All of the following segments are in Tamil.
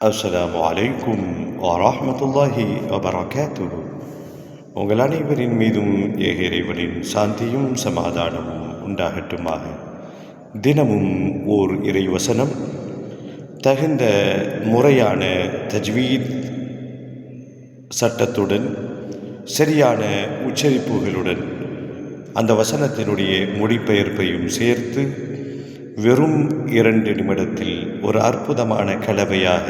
அஸ்லாம் வலைக்கும் வரமத்துல்லாஹி வபரகாத்து உங்கள் அனைவரின் மீதும் ஏக இறைவனின் சாந்தியும் சமாதானமும் உண்டாகட்டுமாக. தினமும் ஓர் இறைவசனம் தகுந்த முறையான தஜ்வீத் சட்டத்துடன் சரியான உச்சரிப்புகளுடன் அந்த வசனத்தினுடைய மொழிபெயர்ப்பையும் சேர்த்து வெறும் இரண்டு நிமிடத்தில் ஒரு அற்புதமான கலவையாக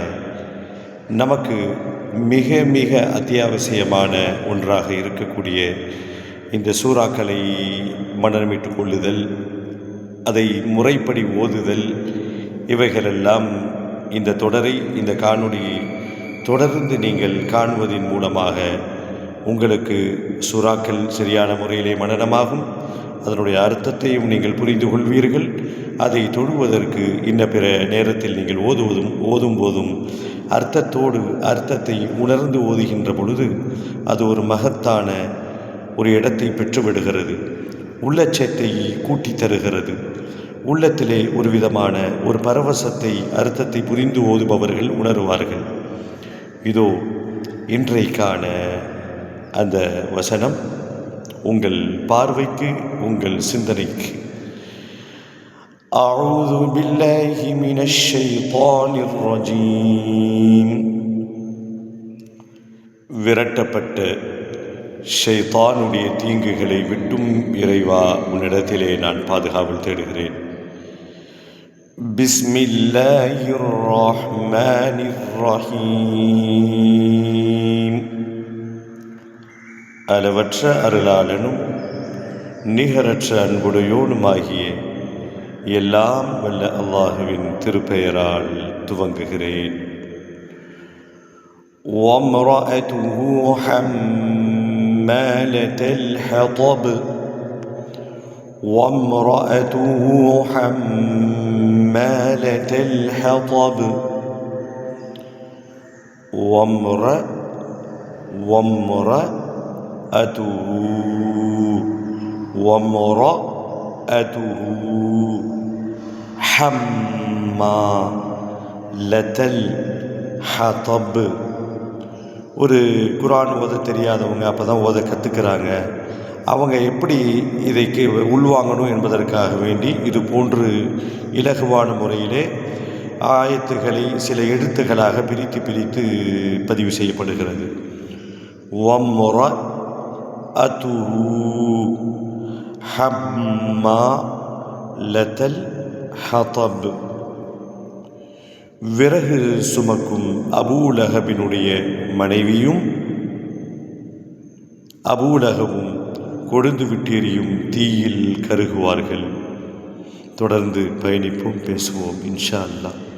நமக்கு மிக மிக அத்தியாவசியமான ஒன்றாக இருக்கக்கூடிய இந்த சூறாக்களை மனமிட்டு கொள்ளுதல் அதை முறைப்படி ஓதுதல் இவைகளெல்லாம் இந்த தொடரை இந்த காணொளியை தொடர்ந்து நீங்கள் காணுவதின் மூலமாக உங்களுக்கு சுறாக்கள் சரியான முறையிலே மனநமாகும் அதனுடைய அர்த்தத்தையும் நீங்கள் புரிந்து கொள்வீர்கள். அதை தொழுவதற்கு இன்ன பிற நேரத்தில் நீங்கள் ஓதுவதும் ஓதும் போதும் அர்த்தத்தோடு அர்த்தத்தை உணர்ந்து ஓதுகின்ற பொழுது அது ஒரு மகத்தான ஒரு இடத்தை பெற்றுவிடுகிறது. உள்ளச்சத்தை கூட்டி தருகிறது. உள்ளத்திலே ஒரு விதமான ஒரு பரவசத்தை அர்த்தத்தை புரிந்து ஓதுபவர்கள் உணருவார்கள். இதோ இன்றைக்கான அந்த வசனம் உங்கள் பார்வைக்கு உங்கள் சிந்தனைக்கு أعوذ بالله من الشيطان الرجيم விரட்டப்பட்ட ஷைத்தானுடைய தீங்குகளை விட்டும் இறைவா உன்னிடத்திலே நான் பாதுகாவல் தேடுகிறேன் பிஸ்மில்லாஹிர் ரஹ்மானிர் ரஹீம் அளவற்ற அருளாளனும் நிகரற்ற அன்புடையோனுமாகிய எல்லாம் வல்ல அல்லாஹுவின் திருப்பெயரால் துவங்குகிறேன் وامرأته حمالة الحطب وامرأته حمالة الحطب وامرأ وامرأته وامرأته حمالة الحطب ஒரு குரான் ஓத தெரியாதவங்க அப்போ தான் ஓத கற்றுக்கிறாங்க அவங்க எப்படி இதை கே- உள்வாங்கணும் என்பதற்காக வேண்டி இது போன்று இலகுவான முறையிலே ஆயத்துகளை சில எழுத்துக்களாக பிரித்து பிரித்து பதிவு செய்யப்படுகிறது வம்முற அதுஹு ஹம்மா லதல் ஹதப். விறகு சுமக்கும் அபூலகபினுடைய மனைவியும் அபூலகவும் கொழுந்து விட்டெறியும் தீயில் கருகுவார்கள். தொடர்ந்து பயணிப்போம் பேசுவோம் இன்ஷா அல்லாஹ்.